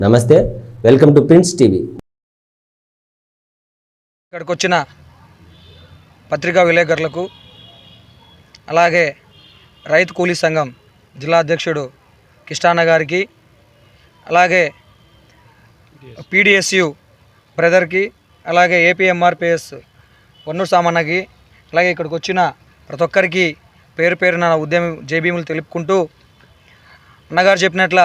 నమస్తే welcome to prince TV. ఇక్కడికి వచ్చిన పత్రికా విలేకరులకు అలాగే రైతు కూలీ సంఘం జిల్లా అధ్యక్షుడు కిష్టాన్న గారికి అలాగే పీడిఎస్యు బ్రదర్కి అలాగే ఏపీఎంఆర్పిఎస్ వన్నూరు సామన్నకి అలాగే ఇక్కడికి వచ్చిన ప్రతి ఒక్కరికి పేరు పేరున ఉద్యమం జేబీములు తెలుపుకుంటూ అన్నగారు చెప్పినట్ల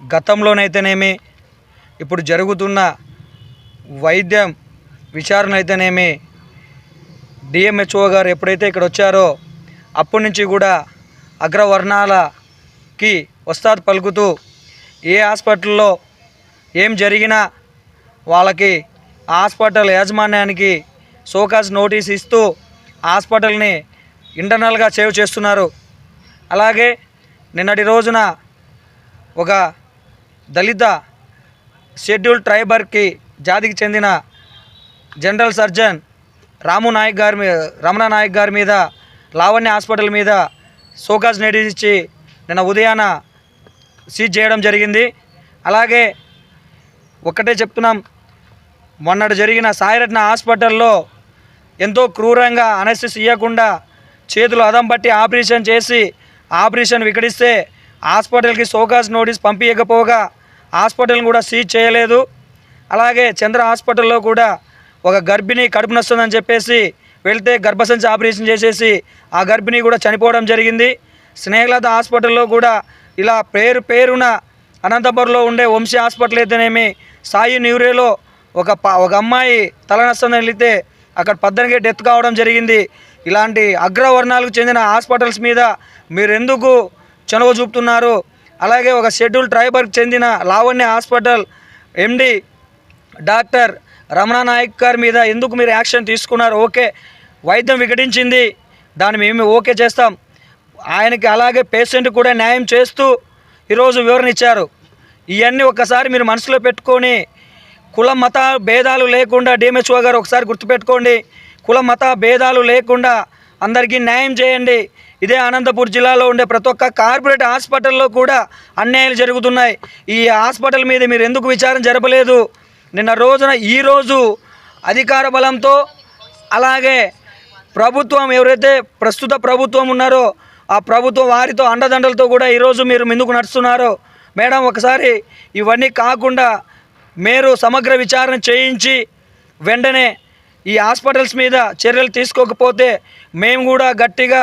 గతంలోనైతేనేమి ఇప్పుడు జరుగుతున్న వైద్యం విచారణ అయితేనేమి డిఎంహెచ్ఓ గారు ఎప్పుడైతే ఇక్కడ వచ్చారో అప్పటి నుంచి కూడా అగ్రవర్ణాలకి వస్తాద్ పలుకుతూ ఏ హాస్పిటల్లో ఏం జరిగినా వాళ్ళకి హాస్పిటల్ యాజమాన్యానికి సోకాజ్ నోటీస్ ఇస్తూ హాస్పిటల్ని ఇంటర్నల్గా సేవ్ చేస్తున్నారు. అలాగే నిన్నటి రోజున ఒక దళిత షెడ్యూల్ ట్రైబర్కి జాతికి చెందిన జనరల్ సర్జన్ రాము నాయక్ గారి మీద రమణ నాయక్ గారి మీద లావణ్య హాస్పిటల్ మీద సోకాజ్ నోటీస్ ఇచ్చి నిన్న ఉదయాన సీజ్ చేయడం జరిగింది. అలాగే ఒక్కటే చెప్తున్నాం మొన్నటి జరిగిన సాయిరత్న హాస్పిటల్లో ఎంతో క్రూరంగా అనస్థిస్ ఇవ్వకుండా చేతులు అదం పట్టి ఆపరేషన్ చేసి ఆపరేషన్ వికటిస్తే హాస్పిటల్కి సోకాస్ నోటీస్ పంపించకపోగా హాస్పిటల్ని కూడా సీజ్ చేయలేదు. అలాగే చంద్ర హాస్పిటల్లో కూడా ఒక గర్భిణి కడుపు నొస్తుందని చెప్పేసి వెళ్తే గర్భసంచి ఆపరేషన్ చేసేసి ఆ గర్భిణి కూడా చనిపోవడం జరిగింది. స్నేహలత హాస్పిటల్లో కూడా ఇలా పేరు పేరున అనంతపురంలో ఉండే వంశీ హాస్పిటల్ అయితేనేమి సాయి న్యూరేలో ఒక ప- ఒక అమ్మాయి తలనొస్తుందని వెళితే అక్కడ పద్దెనిమిది డెత్ కావడం జరిగింది. ఇలాంటి అగ్రవర్ణాలకు చెందిన హాస్పిటల్స్ మీద మీరెందుకు చనువ చూపుతున్నారు. అలాగే ఒక షెడ్యూల్ ట్రైబర్కి చెందిన Lavanya hospital MD doctor Ramana Naik గారి మీద ఎందుకు మీరు యాక్షన్ తీసుకున్నారు? ఓకే వైద్యం వికటించింది. దాన్ని మేము ఓకే చేస్తాం. ఆయనకి అలాగే పేషెంట్ కూడా న్యాయం చేస్తూ ఈరోజు వివరణ ఇచ్చారు. ఇవన్నీ ఒక్కసారి మీరు మనసులో పెట్టుకొని కుల మత భేదాలు లేకుండా డిఎంహెచ్ఓ గారు ఒకసారి గుర్తుపెట్టుకోండి. కుల మత భేదాలు లేకుండా అందరికీ న్యాయం చేయండి. ఇదే అనంతపూర్ జిల్లాలో ఉండే ప్రతి ఒక్క కార్పొరేట్ హాస్పిటల్లో కూడా అన్యాయాలు జరుగుతున్నాయి. ఈ హాస్పిటల్ మీద మీరు ఎందుకు విచారణ జరపలేదు? నిన్న రోజున ఈరోజు అధికార బలంతో అలాగే ప్రభుత్వం ఎవరైతే ప్రస్తుత ప్రభుత్వం ఉన్నారో ఆ ప్రభుత్వం వారితో అండదండలతో కూడా ఈరోజు మీరు ముందుకు నడుస్తున్నారో మేడం ఒకసారి ఇవన్నీ కాకుండా మీరు సమగ్ర విచారణ చేయించి వెంటనే ఈ హాస్పిటల్స్ మీద చర్యలు తీసుకోకపోతే మేము కూడా గట్టిగా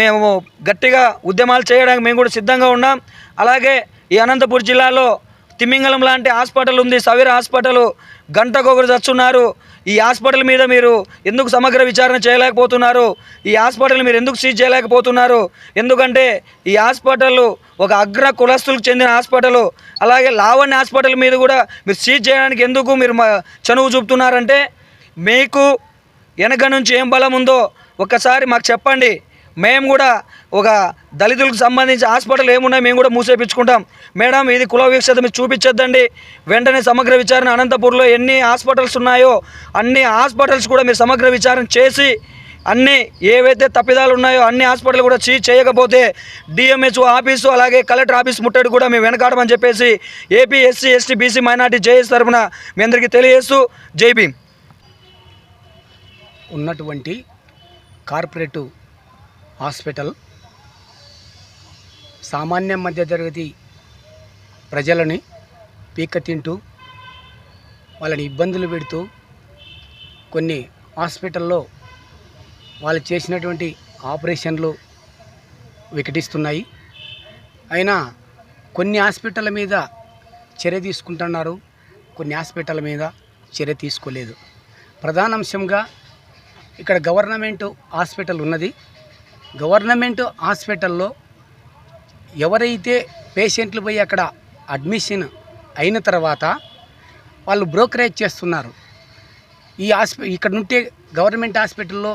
మేము గట్టిగా ఉద్యమాలు చేయడానికి మేము కూడా సిద్ధంగా ఉన్నాం. అలాగే ఈ అనంతపూర్ జిల్లాలో తిమ్మింగళం లాంటి హాస్పిటల్ ఉంది. సవీర హాస్పిటల్ గంటకొకరు చచ్చున్నారు. ఈ హాస్పిటల్ మీద మీరు ఎందుకు సమగ్ర విచారణ చేయలేకపోతున్నారు? ఈ హాస్పిటల్ మీరు ఎందుకు సీజ్ చేయలేకపోతున్నారు? ఎందుకంటే ఈ హాస్పిటల్ ఒక అగ్ర కులస్తులకు చెందిన హాస్పిటల్. అలాగే లావణ్య హాస్పిటల్ మీద కూడా మీరు సీజ్ చేయడానికి ఎందుకు మీరు చనువు చూపుతున్నారంటే మీకు వెనక నుంచి ఏం బలం ఉందో ఒక్కసారి మాకు చెప్పండి. మేము కూడా ఒక దళితులకు సంబంధించి హాస్పిటల్ ఏమున్నాయి మేము కూడా మూసేపించుకుంటాం. మేడం ఇది కుల వీక్షత మీరు చూపించొద్దండి. వెంటనే సమగ్ర విచారణ అనంతపూర్లో ఎన్ని హాస్పిటల్స్ ఉన్నాయో అన్ని హాస్పిటల్స్ కూడా మీరు సమగ్ర విచారణ చేసి అన్నీ ఏవైతే తప్పిదాలు ఉన్నాయో అన్ని హాస్పిటల్ కూడా చీ చేయకపోతే డిఎంహెచ్ఓ ఆఫీసు అలాగే కలెక్టర్ ఆఫీస్ ముట్టడి కూడా మేము వెనకాడమని చెప్పేసి AP SC ST BC minority JS తరఫున మీ అందరికీ తెలియజేస్తూ జై భీమ్. ఉన్నటువంటి కార్పొరేటు హాస్పిటల్. సామాన్య మధ్యతరగతి ప్రజలని పీక తింటూ వాళ్ళని ఇబ్బందులు పెడుతూ కొన్ని హాస్పిటల్లో వాళ్ళు చేసినటువంటి ఆపరేషన్లు వికటిస్తున్నాయి. అయినా కొన్ని హాస్పిటల్ మీద చర్య తీసుకుంటున్నారు కొన్ని హాస్పిటల్ మీద చర్య తీసుకోలేదు. ప్రధాన అంశంగా ఇక్కడ గవర్నమెంట్ హాస్పిటల్ ఉన్నది. గవర్నమెంట్ హాస్పిటల్లో ఎవరైతే పేషెంట్లు పోయి అక్కడ అడ్మిషన్ అయిన తర్వాత వాళ్ళు బ్రోకరేజ్ చేస్తున్నారు. ఈ హాస్పి ఇక్కడ ఉంటే గవర్నమెంట్ హాస్పిటల్లో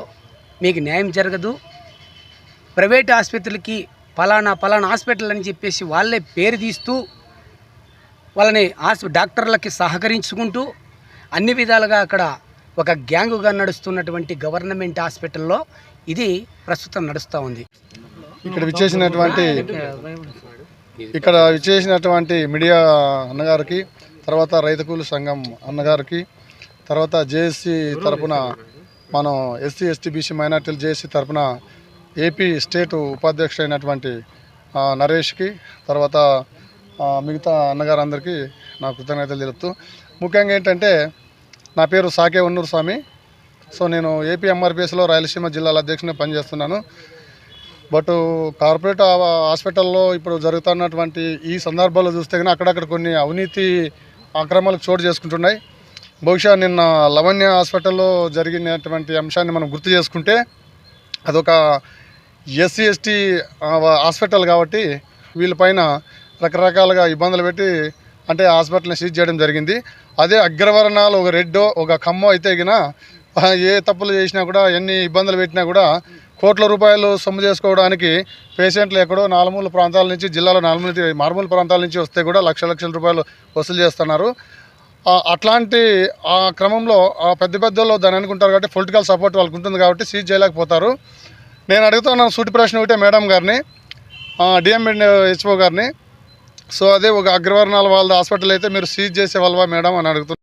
మీకు న్యాయం జరగదు. ప్రైవేట్ ఆసుపత్రులకి పలానా ఫలానా హాస్పిటల్ అని చెప్పేసి వాళ్ళే పేరు తీస్తూ వాళ్ళని హాస్ప డాక్టర్లకి సహకరించుకుంటూ అన్ని విధాలుగా అక్కడ ఒక గ్యాంగుగా నడుస్తున్నటువంటి గవర్నమెంట్ హాస్పిటల్లో ఇది ప్రస్తుతం నడుస్తూ ఉంది. ఇక్కడ విచ్చేసినటువంటి ఇక్కడ విచ్చేసినటువంటి మీడియా అన్నగారికి తర్వాత రైతుకూలు సంఘం అన్నగారికి తర్వాత జేఎస్సీ తరపున మనం ఎస్సీ ఎస్టీ బీసీ మైనార్టీలు జేఎస్సీ తరపున ఏపీ స్టేట్ ఉపాధ్యక్షుడు అయినటువంటి నరేష్కి తర్వాత మిగతా అన్నగారు అందరికీ నా కృతజ్ఞతలు తెలుపుతూ ముఖ్యంగా ఏంటంటే నా పేరు సాకే ఉన్నూరు స్వామి సో నేను ఏపీ ఎంఆర్పిఎస్లో రాయలసీమ జిల్లాల అధ్యక్షుని పనిచేస్తున్నాను. బట్ కార్పొరేట్ హాస్పిటల్లో ఇప్పుడు జరుగుతున్నటువంటి ఈ సందర్భాల్లో చూస్తే కానీ అక్కడక్కడ కొన్ని అవినీతి అక్రమాలు చోటు చేసుకుంటున్నాయి. బహుశా నిన్న లవణ్య హాస్పిటల్లో జరిగినటువంటి అంశాన్ని మనం గుర్తు చేసుకుంటే అదొక ఎస్సీ ఎస్టీ హాస్పిటల్ కాబట్టి వీళ్ళపైన రకరకాలుగా ఇబ్బందులు పెట్టి అంటే హాస్పిటల్ని సీజ్ చేయడం జరిగింది. అదే అగ్రవర్ణాలు ఒక రెడ్డో ఒక కమ్మో అయితే గిన ఏ తప్పులు చేసినా కూడా ఎన్ని ఇబ్బందులు పెట్టినా కూడా కోట్ల రూపాయలు సొమ్ము చేసుకోవడానికి పేషెంట్లు ఎక్కడో నాలుమూల ప్రాంతాల నుంచి జిల్లాలో నాలుమూల మారుమూల ప్రాంతాల నుంచి వస్తే కూడా లక్ష లక్షల రూపాయలు వసూలు చేస్తున్నారు. అట్లాంటి ఆ క్రమంలో ఆ పెద్ద పెద్దలో దాన్ని అనుకుంటారు కాబట్టి పొలిటికల్ సపోర్ట్ వాళ్ళకు ఉంటుంది కాబట్టి సీజ్ చేయలేకపోతారు. నేను అడుగుతున్నాను సూటి ప్రశ్న ఒకటే మేడం గారిని డిఎం హెచ్ఓ గారిని. సో అదే ఒక అగ్రవర్ణాల వాళ్ళ హాస్పిటల్ అయితే మీరు సీజ్ చేసే వాళ్ళవా మేడం అని అడుగుతున్నాను